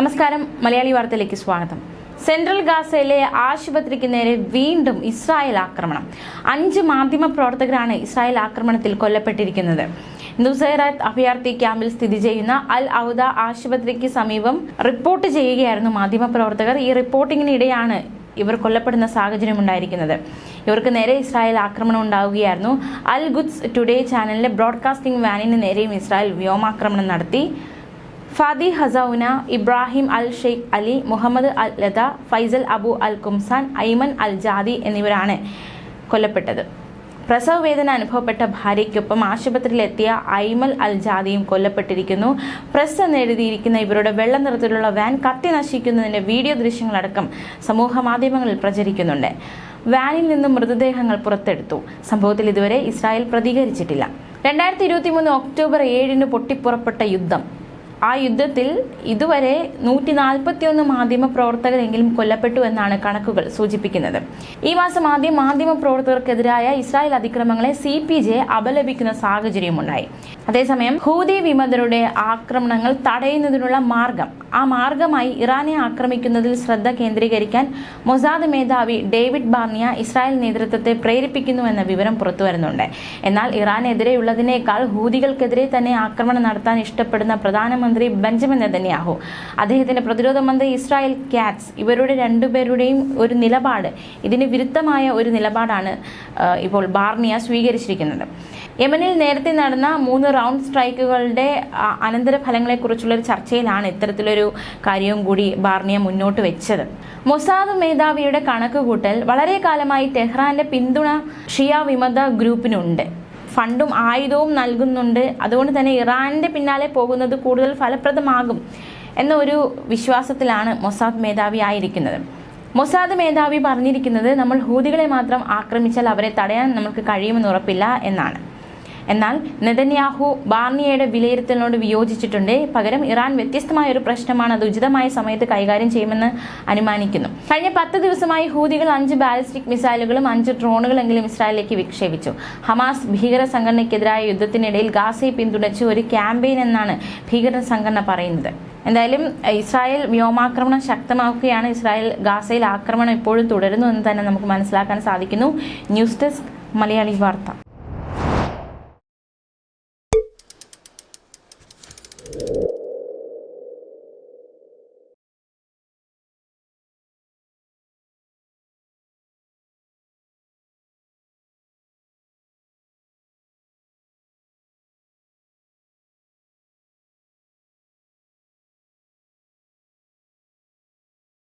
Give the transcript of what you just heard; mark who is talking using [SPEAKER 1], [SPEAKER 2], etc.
[SPEAKER 1] നമസ്കാരം മലയാളി വാർത്തയിലേക്ക് സ്വാഗതം. സെൻട്രൽ ഗാസയിലെ ആശുപത്രിക്ക് നേരെ വീണ്ടും ഇസ്രായേൽ ആക്രമണം. അഞ്ച് മാധ്യമ പ്രവർത്തകരാണ് ഇസ്രായേൽ ആക്രമണത്തിൽ കൊല്ലപ്പെട്ടിരിക്കുന്നത്. നുസൈറാത്ത് അഭയാർത്ഥി ക്യാമ്പിൽ സ്ഥിതി ചെയ്യുന്ന അൽ ഔദ ആശുപത്രിക്ക് സമീപം റിപ്പോർട്ട് ചെയ്യുകയായിരുന്നു മാധ്യമ പ്രവർത്തകർ. ഈ റിപ്പോർട്ടിങ്ങിനിടെയാണ് ഇവർ കൊല്ലപ്പെടുന്ന സാഹചര്യം ഉണ്ടായിരിക്കുന്നത്. ഇവർക്ക് നേരെ ഇസ്രായേൽ ആക്രമണം ഉണ്ടാവുകയായിരുന്നു. അൽ ഗുഡ്സ് ടുഡേ ചാനലിലെ ബ്രോഡ്കാസ്റ്റിംഗ് വാനിന് നേരെയും ഇസ്രായേൽ വ്യോമാക്രമണം നടത്തി. ഫാദി ഹസൌന ഇബ്രാഹിം അൽ ഷെയ്ഖ് അലി മുഹമ്മദ് അൽ ലത ഫൈസൽ അബു അൽ കുംസാൻ ഐമൻ അൽ ജാദി എന്നിവരാണ് കൊല്ലപ്പെട്ടത്. പ്രസവ വേദന അനുഭവപ്പെട്ട ഭാര്യയ്ക്കൊപ്പം ആശുപത്രിയിലെത്തിയ ഐമൽ അൽ ജാദിയും കൊല്ലപ്പെട്ടിരിക്കുന്നു. പ്രസ് എന്നെഴുതിയിരിക്കുന്ന ഇവരുടെ വെള്ള നിറത്തിലുള്ള വാൻ കത്തി നശിക്കുന്നതിന്റെ വീഡിയോ ദൃശ്യങ്ങളടക്കം സമൂഹ മാധ്യമങ്ങളിൽ പ്രചരിക്കുന്നുണ്ട്. വാനിൽ നിന്ന് മൃതദേഹങ്ങൾ പുറത്തെടുത്തു. സംഭവത്തിൽ ഇതുവരെ ഇസ്രായേൽ പ്രതികരിച്ചിട്ടില്ല. രണ്ടായിരത്തി ഇരുപത്തി മൂന്ന് ഒക്ടോബർ ഏഴിന് പൊട്ടിപ്പുറപ്പെട്ട യുദ്ധം. ആ യുദ്ധത്തിൽ ഇതുവരെ നൂറ്റി നാൽപ്പത്തിയൊന്ന് മാധ്യമ പ്രവർത്തകരെങ്കിലും കൊല്ലപ്പെട്ടു എന്നാണ് കണക്കുകൾ സൂചിപ്പിക്കുന്നത്. ഈ മാസം ആദ്യം മാധ്യമ പ്രവർത്തകർക്കെതിരായ ഇസ്രായേൽ അതിക്രമങ്ങളെ സി പി ജെ അപലപിക്കുന്ന സാഹചര്യമുണ്ടായി. അതേസമയം ഹൂതി വിമതരുടെ ആക്രമണങ്ങൾ തടയുന്നതിനുള്ള മാർഗം. ആ മാർഗമായി ഇറാനെ ആക്രമിക്കുന്നതിൽ ശ്രദ്ധ കേന്ദ്രീകരിക്കാൻ മൊസാദ് മേധാവി ഡേവിഡ് ബാർണിയ ഇസ്രായേൽ നേതൃത്വത്തെ പ്രേരിപ്പിക്കുന്നുവെന്ന വിവരം പുറത്തുവരുന്നുണ്ട്. എന്നാൽ ഇറാനെതിരെയുള്ളതിനേക്കാൾ ഹൂതികൾക്കെതിരെ തന്നെ ആക്രമണം നടത്താൻ ഇഷ്ടപ്പെടുന്ന പ്രധാനമന്ത്രി ബെഞ്ചമിൻ നെതന്യാഹു അദ്ദേഹത്തിന്റെ പ്രതിരോധ മന്ത്രി ഇസ്രായേൽ കാറ്റ്സ് ഇവരുടെ രണ്ടുപേരുടെയും ഒരു നിലപാട് ഇതിന് വിരുദ്ധമായ ഒരു നിലപാടാണ് ഇപ്പോൾ ബാർണിയ സ്വീകരിച്ചിരിക്കുന്നത്. യമനിൽ നേരത്തെ നടന്ന മൂന്ന് റൗണ്ട് സ്ട്രൈക്കുകളുടെ അനന്തരഫലങ്ങളെക്കുറിച്ചുള്ള ഒരു ചർച്ചയിലാണ് ഇത്തരത്തിലൊരു കാര്യവും കൂടി ബാർണിയ മുന്നോട്ട് വെച്ചത്. മൊസാദ് മേധാവിയുടെ കണക്കുകൂട്ടൽ വളരെ കാലമായി ടെഹ്റാന്റെ പിന്തുണ ഷിയ വിമത ഗ്രൂപ്പിനുണ്ട്. ഫണ്ടും ആയുധവും നൽകുന്നുണ്ട്. അതുകൊണ്ട് തന്നെ ഇറാന്റെ പിന്നാലെ പോകുന്നത് കൂടുതൽ ഫലപ്രദമാകും എന്ന ഒരു വിശ്വാസത്തിലാണ് മൊസാദ് മേധാവി ആയിരിക്കുന്നത്. മൊസാദ് മേധാവി പറഞ്ഞിരിക്കുന്നത് നമ്മൾ ഹൂതികളെ മാത്രം ആക്രമിച്ചാൽ അവരെ തടയാൻ നമുക്ക് കഴിയുമെന്ന് ഉറപ്പില്ല എന്നാണ്. എന്നാൽ നെതന്യാഹു ബാർണിയയുടെ വിലയിരുത്തലിനോട് വിയോജിച്ചിട്ടുണ്ട്. പകരം ഇറാൻ വ്യത്യസ്തമായ ഒരു പ്രശ്നമാണ് അത് ഉചിതമായ സമയത്ത് കൈകാര്യം ചെയ്യുമെന്ന് അനുമാനിക്കുന്നു. കഴിഞ്ഞ പത്ത് ദിവസമായി ഹൂതികൾ അഞ്ച് ബാലിസ്റ്റിക് മിസൈലുകളും അഞ്ച് ഡ്രോണുകളെങ്കിലും ഇസ്രായേലിലേക്ക് വിക്ഷേപിച്ചു. ഹമാസ് ഭീകര സംഘടനയ്ക്കെതിരായ യുദ്ധത്തിനിടയിൽ ഗാസയെ പിന്തുണച്ച് ഒരു ക്യാമ്പയിൻ എന്നാണ് ഭീകര സംഘടന പറയുന്നത്. എന്തായാലും ഇസ്രായേൽ വ്യോമാക്രമണം ശക്തമാക്കുകയാണ്. ഇസ്രായേൽ ഗാസയിൽ ആക്രമണം ഇപ്പോഴും തുടരുന്നു എന്ന് തന്നെ നമുക്ക് മനസ്സിലാക്കാൻ സാധിക്കുന്നു. ന്യൂസ് ഡെസ്ക് മലയാളി വാർത്ത. you